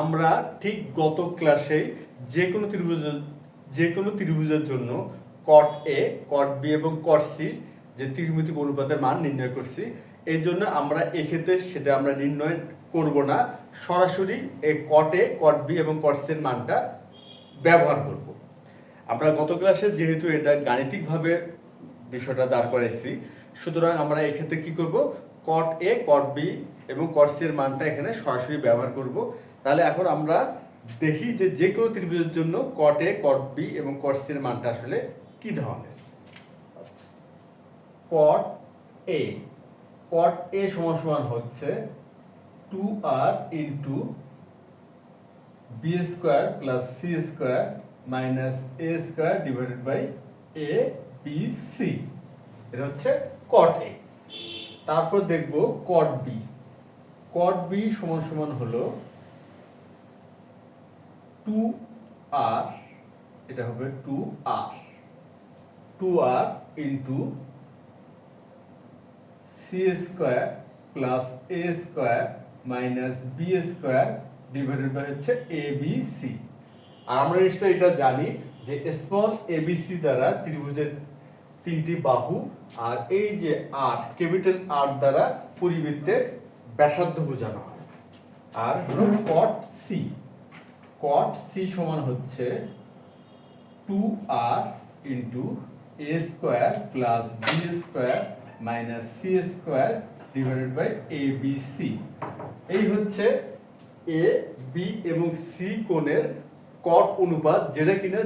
আমরা ঠিক গত ক্লাসে যে কোনো ত্রিভুজের যে কোনো ত্রিভুজের জন্য কট এ কট বি এবং কট সি যে ত্রিমিতিক অনুপাতের মান নির্ণয় করছি। এই জন্য আমরা এক্ষেত্রে সেটা আমরা নির্ণয় করব না। সরাসরি এই কট এ কট বি এবং কট সির মানটা ব্যবহার করব। আমরা গত ক্লাসে যেহেতু এটা গাণিতিকভাবে বিষয়টা দাঁড় করাইছি, সুতরাং আমরা এক্ষেত্রে কি করব? কট এ কট বি এবং কট সি এর মানটা এখানে সরাসরি ব্যবহার করব। তাহলে এখন আমরা দেখি যে যে কোনো ত্রিভুজের জন্য কট এ কট বি এবং কট সি এর মানটা আসলে কি ধরনের? কট এ কট এ সমান সমান হচ্ছে two R into B square plus C square minus A square divided by A B C এটা হচ্ছে কট এ তারপর দেখব কট বি কট বি সমান সমান হলো টু আর এটা হবে two R two R into C square plus A square minus B square divided by হচ্ছে এ বি সি আর আমরা নিশ্চয়ই এটা জানি যে স্মল এবিসি দ্বারা ত্রিভুজের তিনটি বাহু আর এই যে আর ক্যাপিটাল আর দ্বারা পরিবৃত্তের ব্যাসার্ধ বোঝানো হয়। আর কট সি কট সি সমান হচ্ছে two R into A square plus B square minus C square divided by A B C এই হচ্ছে এ বি এবং সি কোণের কট অনুপাত যেটা কিনা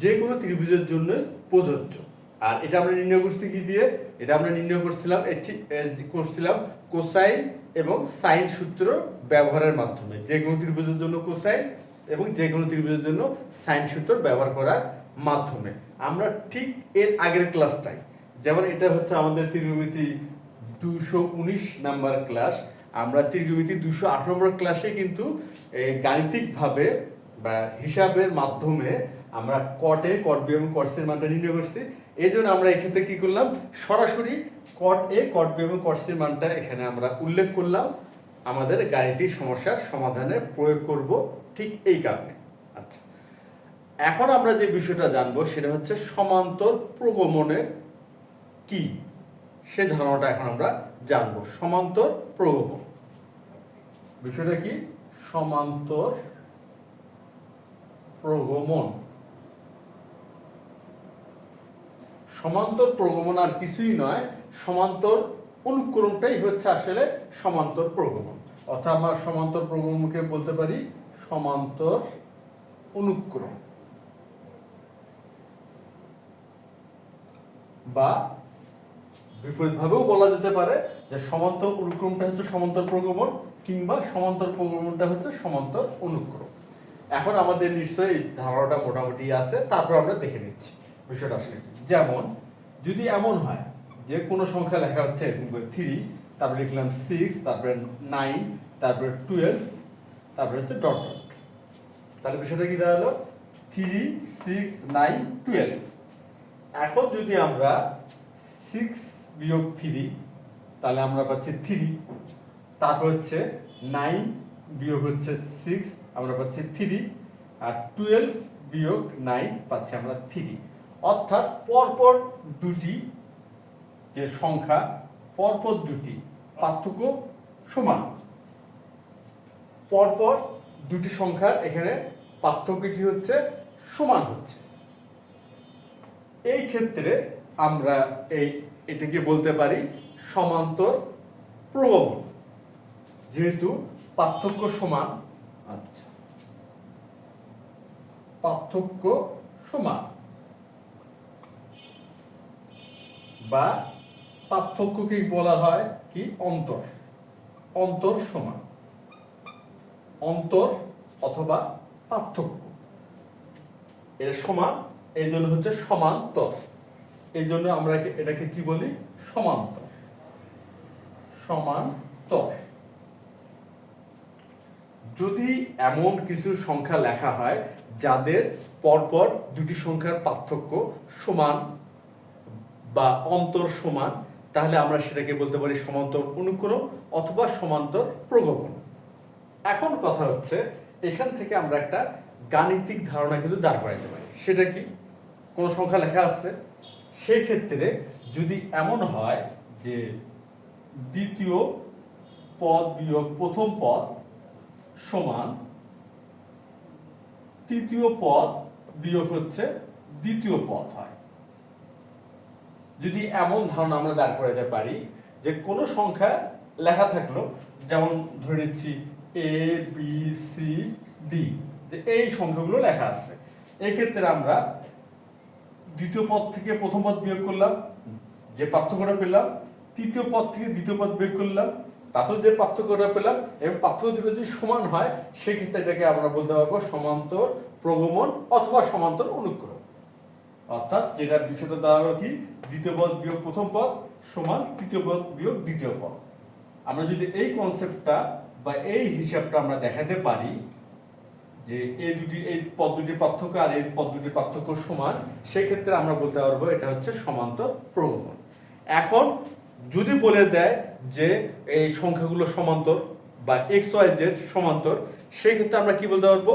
যে কোনো ত্রিভুজের জন্য প্রযোজ্য। আর এটা আমরা নির্ণয় করছি কি দিয়ে? এটা আমরা নির্ণয় করছিলাম এ, করছিলাম কোসাইন এবং সাইন সূত্র ব্যবহারের মাধ্যমে। যে কোনো ত্রিভুজের জন্য কোসাইন এবং যে কোনো ত্রিভুজের জন্য সাইন সূত্র ব্যবহার করার মাধ্যমে। আমরা ঠিক এর আগের ক্লাসটাই যেমন এটা হচ্ছে আমাদের ত্রিগোণমিতি দুশো উনিশ নাম্বার ক্লাস। আমরা ত্রিগোণমিতি দুশো আট নম্বর ক্লাসে কিন্তু গাণিতিকভাবে বা হিসাবের মাধ্যমে আমরা কটে কট বি এবং কট সির মানটা নির্ণয় করছি। এই জন্য আমরা এক্ষেত্রে কি করলাম? সরাসরি কট এ কট বি এবং কট সির মানটা এখানে আমরা উল্লেখ করলাম। আমাদের গাণিতিক সমস্যার সমাধানে প্রয়োগ করব ঠিক এই কারণে। আচ্ছা। এখন আমরা যে বিষয়টা জানব সেটা হচ্ছে সমান্তর প্রগমনের কি? সে ধারণাটা এখন আমরা জানব। সমান্তর প্রগমন। বিষয়টা কি? সমান্তর প্রগমন। সমান্তর প্রগমন আর কিছুই নয়, সমান্তর অনুক্রমটাই হচ্ছে আসলে সমান্তর প্রগমন। অর্থাৎ আমরা সমান্তর প্রগমনকে বলতে পারি সমান্তর অনুক্রম বা বিপরীতভাবেও বলা যেতে পারে যে সমান্তর অনুক্রমটা হচ্ছে সমান্তর প্রগমন কিংবা সমান্তর প্রগমনটা হচ্ছে সমান্তর অনুক্রম। এখন আমাদের নিশ্চয়ই ধারণাটা মোটামুটি আছে, তারপর আমরা দেখে নিচ্ছি। বিষয়টা আসলে যেমন, যদি এমন হয়, যে কোনো সংখ্যা লেখা হচ্ছে থ্রি তারপরে লিখলাম সিক্স তারপরে নাইন তারপরে টুয়েলভ তারপরে হচ্ছে ডট ডট তাহলে বিষয়টা কি দাঁড়াল? থ্রি সিক্স নাইন টুয়েলভ এখন যদি আমরা সিক্স বিয়োগ থ্রি তাহলে আমরা পাচ্ছি থ্রি তারপর হচ্ছে নাইন বিয়োগ হচ্ছে সিক্স আমরা পাচ্ছি থ্রি আর টুয়েলভ বিয়োগ নাইন পাচ্ছি আমরা থ্রি অর্থাৎ পরপর দুটি যে সংখ্যা পরপর দুটি পার্থক্য সমান। পরপর দুটি সংখ্যার এখানে পার্থক্য কি হচ্ছে সমান হচ্ছে। এই ক্ষেত্রে আমরা এই এটাকে বলতে পারি সমান্তর প্রগমন যেহেতু পার্থক্য সমান। আচ্ছা। পার্থক্য সমান। বা পার্থক্যকে বলা হয় কি? অন্তর। অন্তর সমান। অন্তর অথবা পার্থক্য। এর সমান, এই জন্য হচ্ছে সমান্তর। এই জন্য আমরা এটাকে কি বলি? সমান্তর। সমান্তর। যদি এমন কিছু সংখ্যা লেখা হয়, যাদের পরপর দুটি সংখ্যার পার্থক্য সমান বা অন্তর সমান, তাহলে আমরা সেটাকে বলতে পারি সমান্তর অনুক্রম অথবা সমান্তর প্রগমন। এখন কথা হচ্ছে, এখান থেকে আমরা একটা গাণিতিক ধারণা কিন্তু দাঁড় করাইতে পারি। সেটা কি? কোন সংখ্যা লেখা আছে? সেই ক্ষেত্রে যদি এমন হয় যে দ্বিতীয় পদ বিয়োগ প্রথম পদ সমান, তৃতীয় পদ বিয়োগ হচ্ছে দ্বিতীয় পদ হয়। যদি এমন ধারণা আমরা দাঁড় করাতে পারি যে কোনো সংখ্যা লেখা থাকল, যেমন ধরে নিচ্ছি এ বি সি ডি যে এই সংখ্যাগুলো লেখা আছে। এক্ষেত্রে আমরা দ্বিতীয় পদ থেকে প্রথম পদ বিয়োগ করলাম, যে পার্থক্যটা পেলাম, তৃতীয় পদ থেকে দ্বিতীয় পদ বিয়োগ করলাম, তাতেও যে পার্থক্যটা পেলাম, এবং পার্থক্য দুটো যদি সমান হয়, সেক্ষেত্রে এটাকে আমরা বলতে পারব সমান্তর প্রগমন অথবা সমান্তর অনুক্রম। অর্থাৎ যেটা বিষয়টা দাঁড়াল কি, দ্বিতীয় পদ বিয়োগ প্রথম পদ সমান তৃতীয় পদ বিয়োগ দ্বিতীয় পদ। আমরা যদি এই কনসেপ্টটা বা এই হিসাবটা আমরা দেখাতে পারি যে এই দুটি, এই পদ দুটির পার্থক্য আর এই পদ দুটির পার্থক্য সমান, সেক্ষেত্রে আমরা বলতে পারব এটা হচ্ছে সমান্তর প্রগমন এখন যদি বলে দেয় যে এই সংখ্যাগুলো সমান্তর বা এক্স ওয়াই জেড সমান্তর, সেক্ষেত্রে আমরা কি বলতে পারব?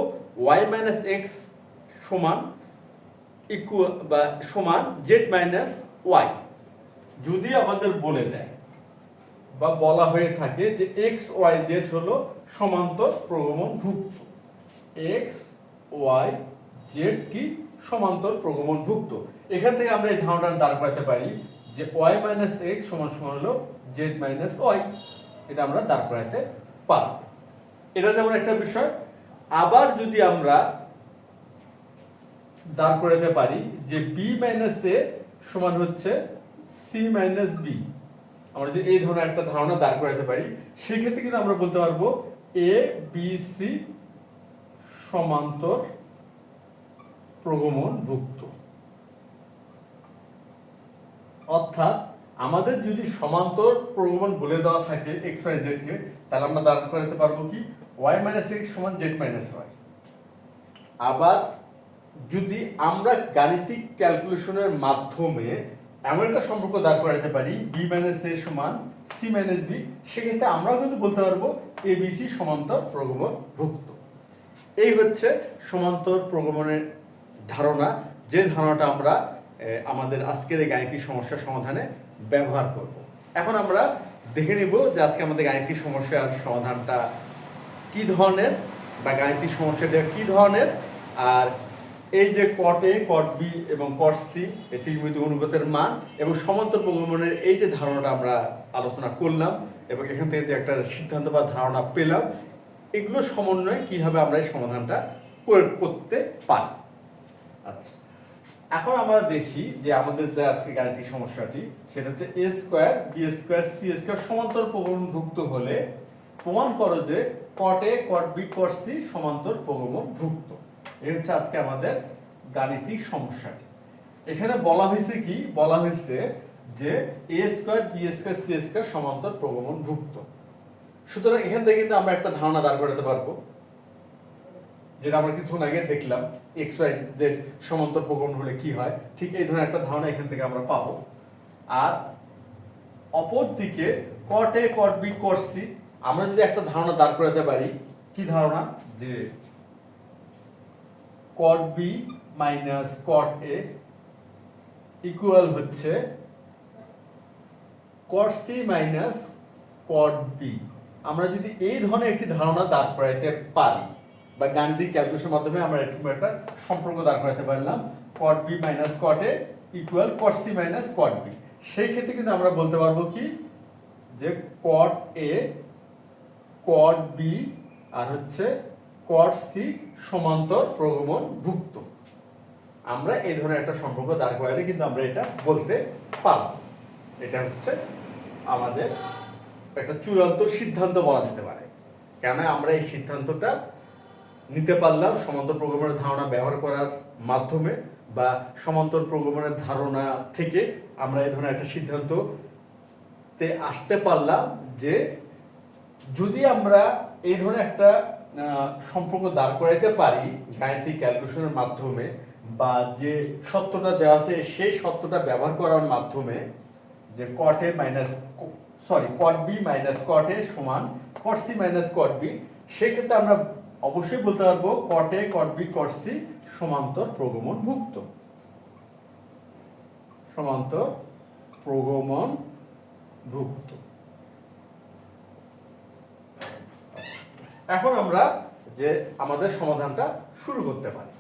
ওয়াই মাইনাস এক্স সমান ইকুয়াল বা সমান জেড মাইনাস ওয়াই যদি আমাদের বলে দেয় বা বলা হয়ে থাকে যে এক্স ওয়াই জেড হলো সমান্তর প্রগমন ভুক্ত। এক্স ওয়াই জেড কি সমান্তর প্রগমন ভুক্ত? এখান থেকে আমরা এই ধারণাটা দাঁড় করাতে পারি যে ওয়াই মাইনাস এক্স সমান সমান হলো জেড মাইনাস ওয়াই এটা আমরা দাঁড় করাতে পারব। এটা যেমন একটা বিষয়, আবার যদি আমরা দাঁড় করাতে পারি যে বি মাইনাস এ সমান হচ্ছে সি মাইনাস বি আমরা যদি এই ধরনের একটা ধারণা দাঁড় করাতে পারি, সেক্ষেত্রে কিন্তু আমরা বলতে পারব এ বি সি সমান্তর প্রগমন ভুক্ত অর্থাৎ আমাদের যদি সমান্তর প্রগমন বলে দেওয়া থাকে এক্স ওয়াই জেড কে, তাহলে আমরা দাঁড় করাতে পারব কি? ওয়াই মাইনাস এক্স সমান জেড মাইনাস ওয়াই আবার যদি আমরা গাণিতিক ক্যালকুলেশনের মাধ্যমে এমন একটা সম্পর্ক দাঁড় করাতে পারি বি মাইনাস এ সমান সি মাইনাস বি সেক্ষেত্রে আমরাও কিন্তু বলতে পারব এ বি সি সমান্তর প্রগমন ভুক্ত এই হচ্ছে সমান্তর প্রগমনের ধারণা। যে ধারণাটা আমরা আমাদের আজকের এই গাণিতিক সমস্যার সমাধানে ব্যবহার করব। এখন আমরা দেখে নিব যে আজকে আমাদের গাণিতিক সমস্যার সমাধানটা কি ধরনের বা গাণিতিক সমস্যাটা কি ধরনের, আর এই যে কট এ কট বি এবং কট সি এই ত্রিমিত অনুপাতের মান এবং সমান্তর প্রগমনের এই যে ধারণাটা আমরা আলোচনা করলাম এবং এখান থেকে যে একটা সিদ্ধান্ত বা ধারণা পেলাম, এগুলো সমন্বয়ে কীভাবে আমরা এই সমাধানটা করে- করতে পারি? আচ্ছা এখন আমরা দেখি যে আমাদের যে আজকে গাণিতিক সমস্যাটি, সেটা হচ্ছে A square B square C square সমান্তর প্রগমনভুক্ত হলে প্রমাণ করো যে কট এ কট বি কট সি সমান্তর প্রগমন ভুক্ত এই হচ্ছে আজকে আমাদের গাণিতিক সমস্যাটি। এখানে বলা হয়েছে কি? বলা হয়েছে যে A square B square C square সমান্তর প্রগমন ভুক্ত সুতরাং এখান থেকে কিন্তু আমরা একটা ধারণা দাঁড় করাতে পারব। যেটা আমরা কিছুক্ষণ আগে দেখলাম এক্স ওয়াই জেড সমান্তর প্রগমন হলে কি হয়? ঠিক এই ধরনের একটা ধারণা এখান থেকে আমরা পাবো। আর অপর দিকে কট এ কট বি কট সি আমরা যদি একটা ধারণা দাঁড় করাতে পারি, কি ধারণা? যে cot B minus cot A equal হচ্ছে cot C minus cot B আমরা যদি এই ধরনের একটি ধারণা দাঁড় করাইতে পারি, বা গাণিতিক ক্যালকুলেশনের মাধ্যমে আমরা এরকম একটা সম্পর্ক দাঁড় করাতে পারলাম cot B minus cot A equal cot C minus cot B সেই ক্ষেত্রে কিন্তু আমরা বলতে পারব কি, যে কট এ কট বি আর হচ্ছে কট সি সমান্তর প্রগমন ভুক্ত। আমরা এই ধরনের একটা সম্পর্ক দাঁড় করালে কিন্তু আমরা এটা বলতে পারব। এটা হচ্ছে আমাদের একটা চূড়ান্ত সিদ্ধান্ত বলা যেতে পারে। কেন আমরা এই সিদ্ধান্তটা নিতে পারলাম সমান্তর প্রোগ্রামের ধারণা ব্যবহার করার মাধ্যমে বা সমান্তর প্রোগ্রামের ধারণা থেকে আমরা এই ধরনের একটা সিদ্ধান্ততে আসতে পারলাম যে যদি আমরা এই ধরনের একটা সম্পর্ক দাঁড় করাইতে পারি গাণিতিক ক্যালকুলেশনের মাধ্যমে বা যে সত্যটা দেওয়া আছে, সেই সত্যটা ব্যবহার করার মাধ্যমে যে cot A minus sorry cot B minus cot A সমান cot C minus cot B সেক্ষেত্রে আমরা অবশ্যই বলতে পারব কট এ কট বি কট সি সমান্তর প্রগমন ভুক্ত সমান্তর প্রগমন ভুক্ত এখন আমরা যে আমাদের সমাধানটা শুরু করতে পারি।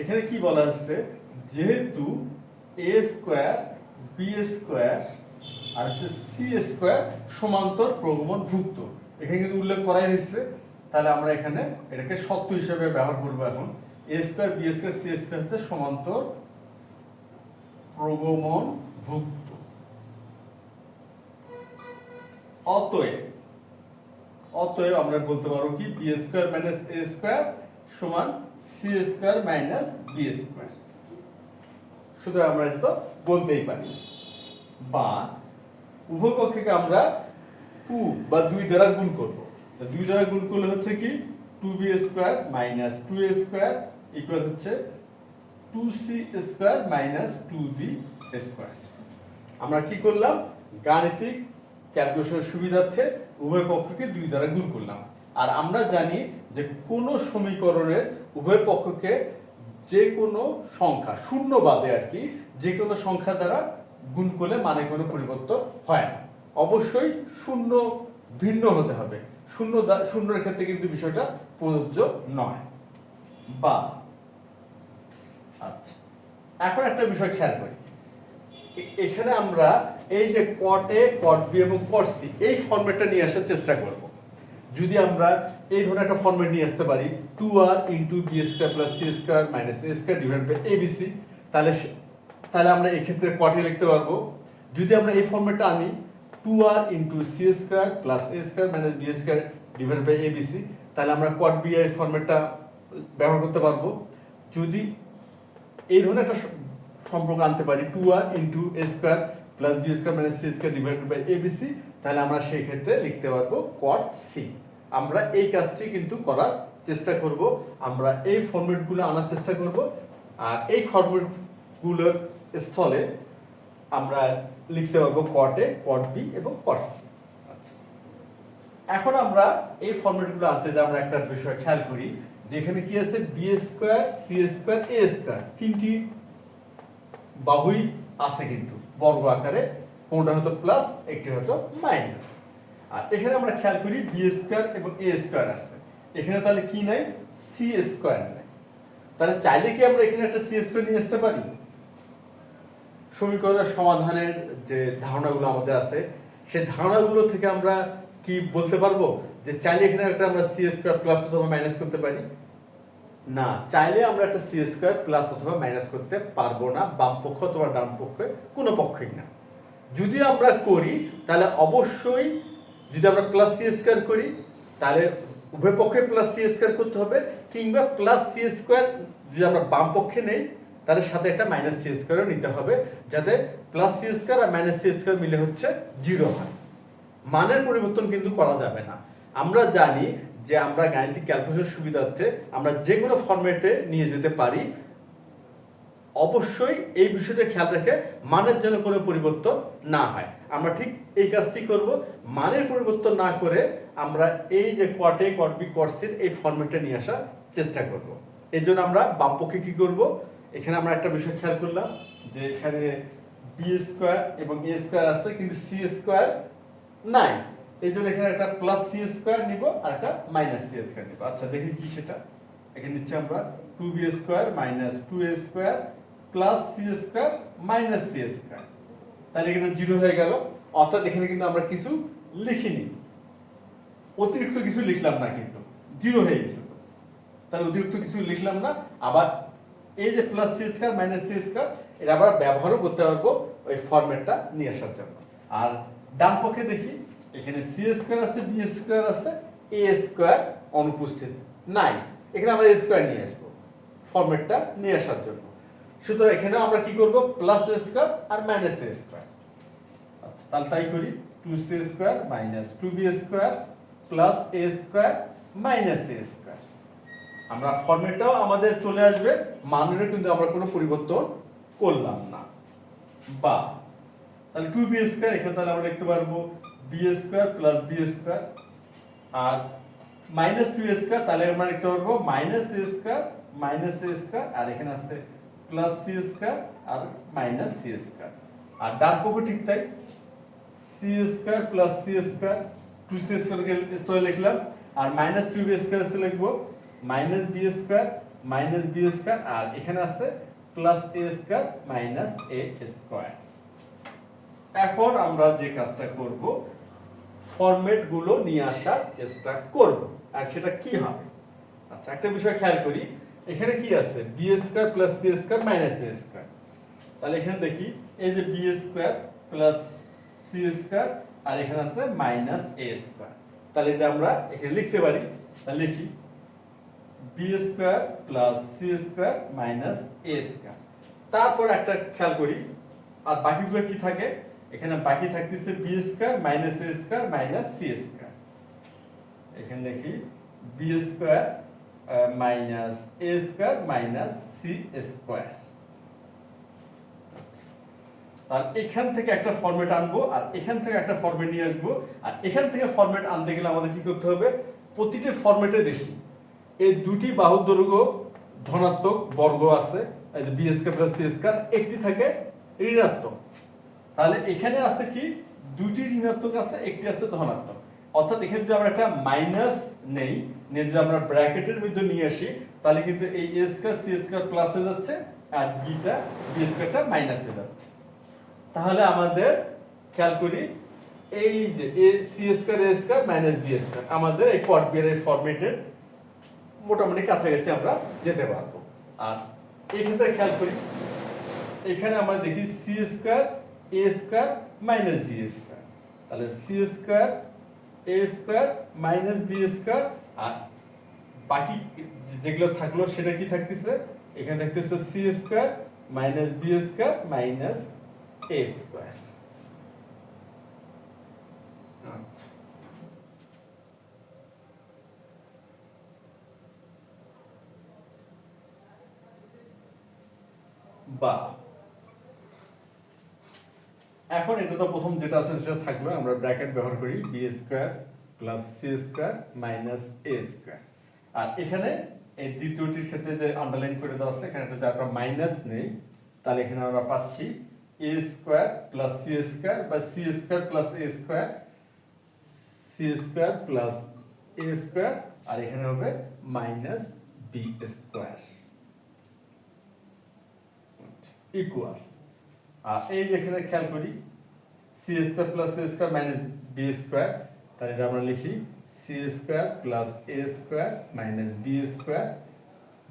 এখানে কি বলা হচ্ছে? যেহেতু এ স্কোয়ার বি স্কোয়ার আর হচ্ছে সি স্কোয়ার সমান্তর প্রগমন ভুক্ত। এখানে কিন্তু উল্লেখ করাই হয়েছে তাহলে আমরা এখানে এটাকে সত্য হিসেবে ব্যবহার করব এখন। A square B square C square হচ্ছে সমান্তর প্রগমন ভুক্ত অতএব অতএব আমরা বলতে পারব কি? B square minus A square সমান C square minus B square শুধু আমরা এটা তো বলতেই পারি। বা উভয় পক্ষকে আমরা টু বা দুই দ্বারা গুণ করব। তো দুই দ্বারা গুণ করলে হচ্ছে কি? Two B square minus two A square equal হচ্ছে two C square minus two B square আমরা কি করলাম? গাণিতিক ক্যালকুলেশনের সুবিধার্থে উভয় পক্ষকে দুই দ্বারা গুণ করলাম। আর আমরা জানি যে কোন সমীকরণের উভয় পক্ষকে যে কোনো সংখ্যা শূন্য বাদে আর কি, যে কোনো সংখ্যা দ্বারা গুণ করলে মানে কোনো পরিবর্তন হয় না। অবশ্যই শূন্য ভিন্ন হতে হবে। শূন্য শূন্যের ক্ষেত্রে কিন্তু বিষয়টা প্রযোজ্য নয়। বা আচ্ছা। এখন একটা বিষয় খেয়াল করি। এখানে আমরা এই যে কট এ কট বি এবং কট সি এই ফরম্যাটটা নিয়ে আসার চেষ্টা করব। যদি আমরা এই ধরনের একটা ফরম্যাট নিয়ে আসতে পারি two R into B square plus C square minus A square divide by ABC তাহলে তাহলে আমরা এই ক্ষেত্রে কটে লিখতে পারব। যদি আমরা এই ফর্মেটটা আনি two R into C square plus A square minus B square divide by ABC তাহলে আমরা কট বি এর ফরম্যাটটা ব্যবহার করতে পারব। যদি এই ধরনের একটা সম্পর্ক আনতে পারি two R into A square plus B square minus C square divided by ABC তাহলে আমরা সেই ক্ষেত্রে লিখতে পারব কট সি। আমরা এই কাজটি কিন্তু করার চেষ্টা করব। আমরা এই ফর্মেটগুলো আনার চেষ্টা করব। আর এই ফর্মেটগুলোর স্থলে আমরা লিখতে পারব কট এ কট বি এবং কট সি আচ্ছা। এখন আমরা এই ফর্মেটগুলো আনতে যে আমরা একটা বিষয় খেয়াল করি যেখানে কি আছে? B square C square A square তিনটি বাহুই আছে কিন্তু, বর্গ আকারে। কোনটা হয়তো প্লাস একটি হয়তো মাইনাস আর এখানে আমরা খেয়াল করি বি স্কোয়ার এবং এ স্কোয়ার আছে। এখানে তাহলে কি নাই? সি স্কোয়ার নাই। তাহলে চাইলে কি আমরা এখানে একটা সি স্কোয়ার নিয়ে আসতে পারি? সমীকরণের সমাধানের যে ধারণাগুলো আমাদের আছে, সেই ধারণাগুলো থেকে আমরা কি বলতে পারব? যে চাইলে এখানে একটা আমরা সি স্কোয়ার প্লাস অথবা মাইনাস করতে পারি? না, চাইলে আমরা একটা সি স্কোয়ার প্লাস অথবা মাইনাস করতে পারব না, বাম পক্ষ অথবা ডান পক্ষে, কোনো পক্ষই না। যদি আমরা করি, তাহলে অবশ্যই যদি আমরা প্লাস সি স্কোয়ার করি, তাহলে উভয় পক্ষে প্লাস সি স্কোয়ার করতে হবে, কিংবা প্লাস সি স্কোয়ার যদি আমরা বাম পক্ষে নেই তাহলে সাথে একটা মাইনাস সি স্কোয়ারও নিতে হবে, যাতে প্লাস সি স্কোয়ার আর মাইনাস সি স্কোয়ার মিলে হচ্ছে জিরো হয়। মানের পরিবর্তন কিন্তু করা যাবে না। আমরা জানি যে আমরা গাণিতিক ক্যালকুলেশন সুবিধার্থে আমরা যে কোনো ফরম্যাটে নিয়ে যেতে পারি। অবশ্যই এই বিষয়টা খেয়াল রেখে মানের জন্য কোনো পরিবর্তন না হয়। আমরা ঠিক এই কাজটি করব। মানের পরিবর্তন না করে আমরা এই যে কটে কট বি কটসির এই ফরম্যাটে নিয়ে আসার চেষ্টা করব। এই জন্য আমরা বামপক্ষে কি করব? এখানে আমরা একটা বিষয় খেয়াল করলাম যে এখানে বি স্কোয়ার এবং এ স্কোয়ার আছে, কিন্তু সি স্কোয়ার নাই। এই জন্য এখানে একটা প্লাস সি স্কোয়ার নিব আর একটা মাইনাস সি স্কোয়ার নিব। আচ্ছা দেখি কি সেটা। এখানে নিচ্ছে আমরা two B square minus two A square plus C square minus C square তাহলে এখানে জিরো হয়ে গেল। অর্থাৎ এখানে কিন্তু আমরা কিছু লিখিনি। অতিরিক্ত কিছু লিখলাম না কিন্তু। জিরো হয়ে গেছে তো। তাহলে অতিরিক্ত কিছু লিখলাম না। আবার এই যে plus C square minus C square এটা আবার ব্যবহারও করতে পারব ওই ফরম্যাটটা নিয়ে আসার জন্য। আর ডান পক্ষে দেখি, এখানে সি স্কোয়ার আছে বি স্কোয়ার আছে এ স্কোয়ার অনুপস্থিত নাই। এখানে আমরা স্কোয়ার নিয়ে আসব ফরম্যাটটা নিয়ে আসার জন্য। সুতরাং এখানে আমরা কি করব? প্লাস স্কোয়ার আর মাইনাস এ স্কোয়ার আচ্ছা তাহলে তাই করি। Two C square minus two B square plus A square minus A square আমরা ফরম্যাটটাও আমাদের চলে আসবে মানেরও কিন্তু আমরা কোনো পরিবর্তন করলাম না। বা, তাহলে টু বি স্কোয়ার এখানে তাহলে আমরা লিখতে পারব B square plus B square আর মাইনাস টু স্কোয়ার তাহলে আমরা লিখতে পারব minus A square minus A square আর এখানে আছে প্লাস সি স্কোয়ার আর মাইনাস সি স্কোয়ার আর ডান পক্ষ ঠিক তাই C square plus C square two C square লিখলাম, আর মাইনাস টু বি স্কোয়ার লিখব minus B square minus B square আর এখানে আছে plus A square minus A square এখন আমরা যে কাজটা করব ফরম্যাটগুলো নিয়ে আসার চেষ্টা করব, আর সেটা কি হবে? আচ্ছা একটা বিষয় খেয়াল করি, এখানে কি আছে? B square plus C square minus A square তাহলে এখানে দেখি, এই যে B square plus C square আর এখানে আছে মাইনাস এ স্কোয়ার তাহলে এটা আমরা এখানে লিখতে পারি। তাহলে লিখি। B square plus C square minus A square. তারপর একটা খেয়াল করি, আর বাকিগুলো কি থাকে? এখানে বাকি থাকতেছে B square minus A square minus C square. এখানে লিখি B square minus A square minus C square. আর এখান থেকে একটা ফরম্যাট আনব, আর এখান থেকে একটা ফরম্যাট নিয়ে আসব, আর এখান থেকে ফরম্যাট আনতে গেলে আমাদের কি করতে হবে? প্রতিটি ফরম্যাটে দেখি। এই দুটি বাহুর দৈর্ঘ্য ধনাত্মক বর্গ আছে, এই যে B square plus C square একটি থাকে ঋণাত্মক। তাহলে এখানে আছে কি? দুটি ঋণাত্মক আছে, একটি আছে ধনাত্মক। অর্থাৎ এখানে যদি আমরা একটা মাইনাস নেই, নিয়ে যদি আমরা ব্র্যাকেটের মধ্যে নিয়ে আসি, তাহলে কিন্তু এই A square C square plus হয়ে যাচ্ছে, আর বিটা বি স্কয়ারটা মাইনাস হয়ে যাচ্ছে। তাহলে আমাদের খেয়াল করি, এই যে A C square A square minus B square আমাদের এই কোয়াড বিয়ের ফরম্যাটের মোটামুটি কাছাকাছি আমরা যেতে পারব। আর এখানে খেয়াল করি, এখানে আমরা দেখি C square A square minus B square তাহলে C square A square minus B square আর বাকি যেগুলো থাকল সেটা কি থাকতেছে? এখানে থাকতেছে C square minus B square minus A square আচ্ছা বা এখন এটা তো প্রথম যেটা আছে সেটা থাকল আমরা ব্র্যাকেট ব্যবহার করি B square plus C square minus A square আর এখানে এই দ্বিতীয়টির ক্ষেত্রে যে আন্ডারলাইন করে দেওয়া আছে, এখানে একটা আমরা মাইনাস নেই, তাহলে এখানে আমরা পাচ্ছি A square plus C square বা C square plus A square C square plus A square আর এখানে হবে মাইনাস বি স্কোয়ার ইকুয়াল আর এই যে এখানে খেয়াল করি C square plus C square minus B square তাহলে এটা আমরা লিখি C square plus A square minus B square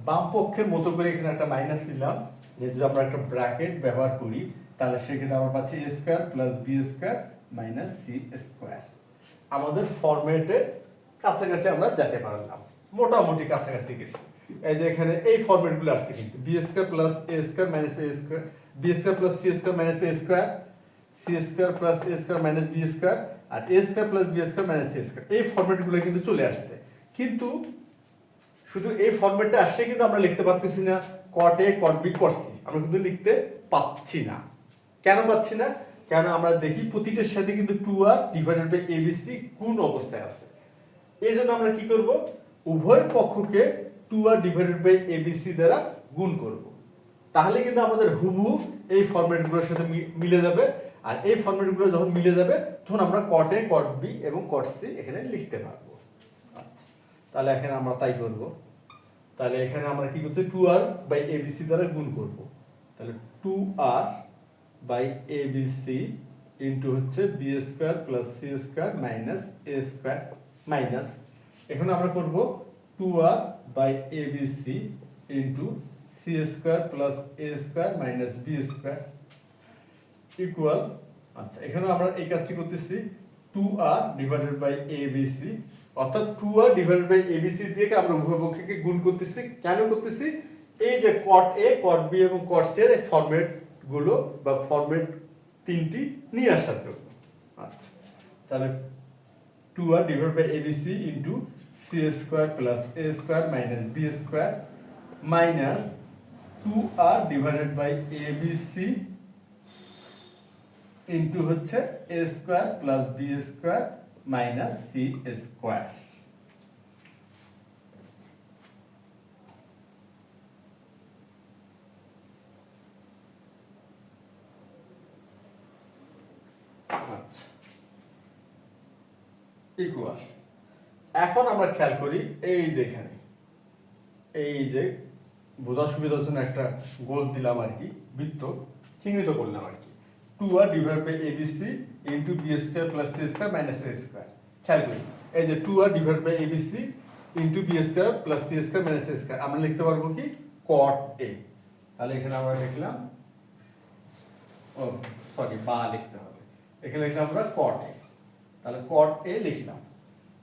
বাম পক্ষের মতো করে এখানে একটা মাইনাস দিলাম যদি আমরা একটা ব্র্যাকেট ব্যবহার করি, তাহলে সেক্ষেত্রে আমরা পাচ্ছি A square plus B square minus C square আমাদের ফরম্যাটের কাছাকাছি আমরা যেতে পারলাম, মোটামুটি কাছাকাছি গেছি। এই যে এখানে এই ফরম্যাটগুলো আসছে কিন্তু B square plus A square minus A square B square plus C square minus A square C square plus A square minus B square R A square plus B square minus C square এই ফরম্যাটগুলো কিন্তু চলে আসছে। কিন্তু শুধু এই ফরম্যাটটা আসছে কিন্তু আমরা লিখতে পারতেছি না কট এ কট বি কট আমরা কিন্তু লিখতে পাচ্ছি না। কেন পাচ্ছি না? কেন আমরা দেখি প্রতিটার সাথে কিন্তু two R divided by ABC গুণ অবস্থায় আছে। এই জন্য আমরা কি করব? উভয় পক্ষকে two R divided by ABC দ্বারা গুণ করব। তাহলে কিন্তু আমাদের হুবহু এই ফরম্যাটগুলোর সাথে মিলে যাবে। আর এই ফরম্যাটগুলো যখন মিলে যাবে, তখন আমরা কট এ কট বি এবং কট সি এখানে লিখতে পারব। আচ্ছা তাহলে এখানে আমরা তাই করব। তাহলে এখানে আমরা কি করতে টু আর বাই এবিসি দ্বারা গুণ করব। তাহলে two R by ABC into হচ্ছে B square plus C square minus A square minus এখন আমরা করব two R by ABC into C square plus A square minus B square equal আচ্ছা এখানে আমরা এই কাজটি করতেছি two R divided by A BC অর্থাৎ two R divided by A BC দিয়ে আমরা উভয় পক্ষকে গুণ করতেছি। কেন করতেছি? এই যে কট এ কট বি এবং কট সি এর ফরম্যাট বা ফরম্যাট তিনটি নিয়ে আসার জন্য। আচ্ছা তাহলে two R divide by ABC into C square plus A square minus B square minus two R divided by A B C into হচ্ছে A square plus B square minus C square equal এখন আমরা খেয়াল করি, এই যে এখানে, এই যে বোঝার সুবিধার জন্য একটা গোল দিলাম আর কি, বৃত্ত চিহ্নিত করলাম আর কি। Two R divide by A ABC into B square plus C square minus A square খেয়াল করি, এই যে two R divide by ABC into B square plus C square minus A square আমরা লিখতে পারব কি? কট এ তাহলে এখানে আমরা লিখলাম, ও সরি বা লিখতে হবে। এখানে লিখলাম আমরা কট এ তাহলে কট এ লিখলাম।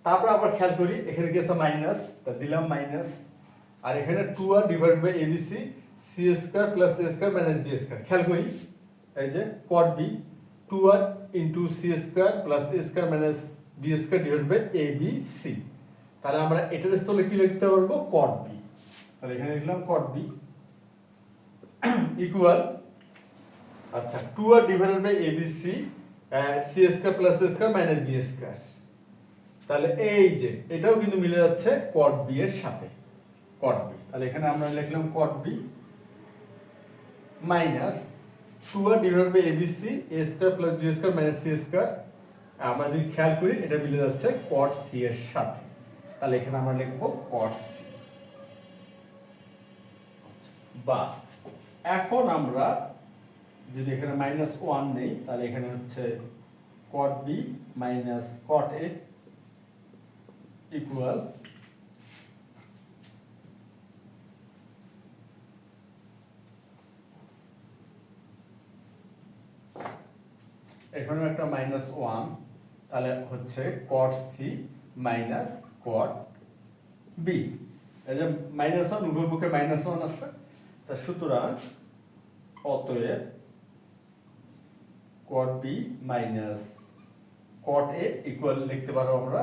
তারপর আবার খেয়াল করি, এখানে গেছে মাইনাস তা দিলাম মাইনাস আর এখানে two R divide by ABC C square plus A square minus B square খেয়াল করি, এই যে cot B two R into C square plus A square minus B square divide by A B C তাহলে আমরা এটার স্থলে কি লিখতে পারব? কট বি তাহলে এখানে লিখলাম কট বি ইকুয়াল আচ্ছা two R divided by ABC C square plus A square minus B square তাহলে এই যে, এটাও কিন্তু মিলে যাচ্ছে কট বি এর সাথে। কট বি তাহলে এখানে আমরা লিখলাম cot B minus two R divide by ABC A square plus B square minus C square আমরা যদি খেয়াল করি, এটা মিলে যাচ্ছে কট সি এর সাথে। তাহলে এখানে আমরা লিখব কট সি বা এখন আমরা যদি এখানে মাইনাস ওয়ান নেই, তাহলে এখানে হচ্ছে cot B minus cot A equal এখানেও একটা মাইনাস ওয়ান তাহলে হচ্ছে cot C minus cot B এই যে মাইনাস ওয়ান উভয় পক্ষে মাইনাস ওয়ান আছে। তা সুতরাং অতএব cot B minus cot A equal লিখতে পারো আমরা।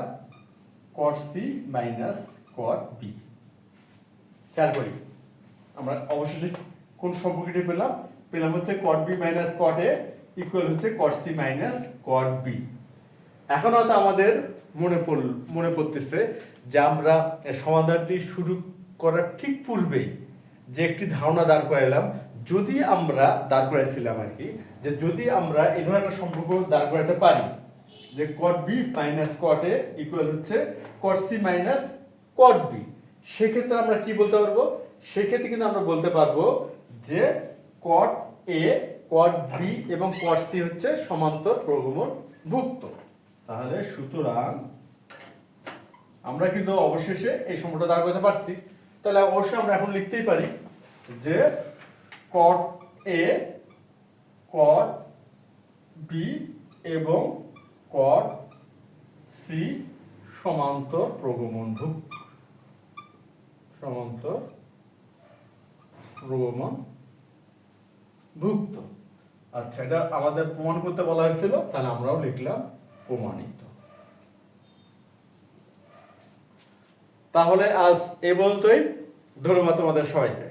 Cot C minus cot B খেয়াল করি। আমরা অবশেষে কোন সম্পর্কটি পেলাম? পেলাম হচ্ছে cot B minus cot A equal হচ্ছে cot C minus cot B এখন হয়তো আমাদের মনে পড়ল মনে পড়তেছে যে আমরা সমাধানটি শুরু করার ঠিক পূর্বেই যে একটি ধারণা দাঁড় করাইলাম, যদি আমরা দাঁড় করাইছিলাম আর কি, যে যদি আমরা এই ধরনের একটা সম্পর্ক দাঁড় করাতে পারি যে cot B minus cot A equal হচ্ছে cot C minus cot B সেক্ষেত্রে আমরা কি বলতে পারব? সেক্ষেত্রে কিন্তু আমরা বলতে পারব যে কট এ কট বি এবং কট সি হচ্ছে সমান্তর প্রগমন ভুক্ত তাহলে সুতরাং আমরা কিন্তু অবশেষে এই সম্পর্কটা দাঁড় করতে পারছি। তাহলে অবশ্যই আমরা এখন লিখতেই পারি যে কট এ কট বি এবং কট সি, সমান্তর প্রগমন ভুক্ত সমান্তর প্রগমন ভুক্ত আচ্ছা এটা আমাদের প্রমাণ করতে বলা হয়েছিল, তাহলে আমরাও লিখলাম প্রমাণিত। তাহলে আজ এ বলতোই ধন্যবাদ তোমাদের সবাইকে।